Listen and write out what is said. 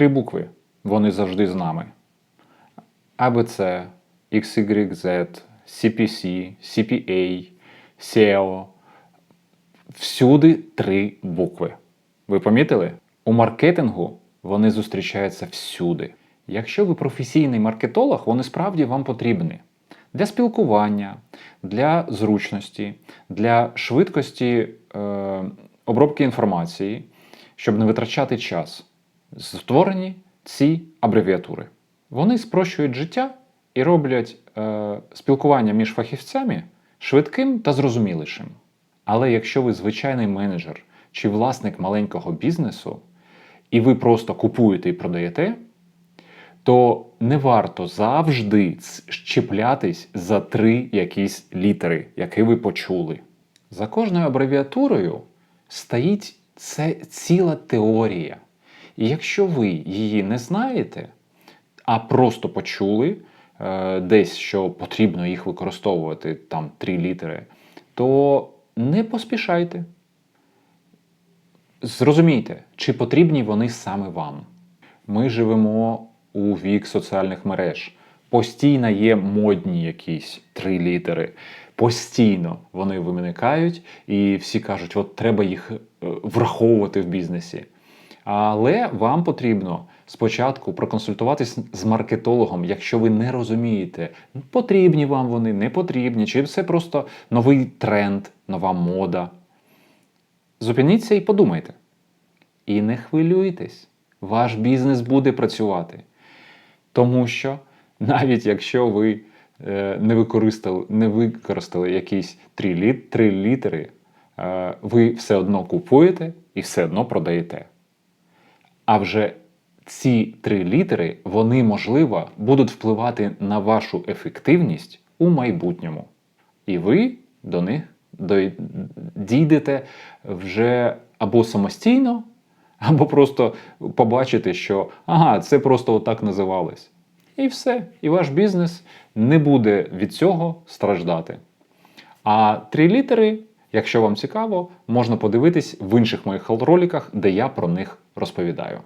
три букви. Вони завжди з нами. ABC, XYZ, CPC, CPA, SEO. Всюди три букви. Ви помітили? У маркетингу вони зустрічаються всюди. Якщо ви професійний маркетолог, вони справді вам потрібні для спілкування, для зручності, для швидкості е, обробки інформації, щоб не витрачати час. Створені ці абревіатури. Вони спрощують життя і роблять е, спілкування між фахівцями швидким та зрозумілішим. Але якщо ви звичайний менеджер чи власник маленького бізнесу, і ви просто купуєте і продаєте, то не варто завжди щеплятись за три якісь літери, які ви почули. За кожною абревіатурою стоїть це ціла теорія. І якщо ви її не знаєте, а просто почули е, десь, що потрібно їх використовувати, там три літери, то не поспішайте. Зрозумійте, чи потрібні вони саме вам. Ми живемо у вік соціальних мереж. Постійно є модні якісь три літери. Постійно вони виникають, і всі кажуть, от треба їх е, враховувати в бізнесі. Але вам потрібно спочатку проконсультуватись з маркетологом, якщо ви не розумієте, потрібні вам вони, не потрібні, чи це просто новий тренд, нова мода. Зупиніться і подумайте. І не хвилюйтесь, ваш бізнес буде працювати. Тому що навіть якщо ви е, не, використали, не використали якісь три, літ, літери, е, ви все одно купуєте і все одно продаєте. А вже ці три літери, вони, можливо, будуть впливати на вашу ефективність у майбутньому. І ви до них дійдете вже або самостійно, або просто побачите, що ага, це просто отак називалось. І все. І ваш бізнес не буде від цього страждати. А три літери, якщо вам цікаво, можна подивитись в інших моїх роликах, де я про них розповідаю.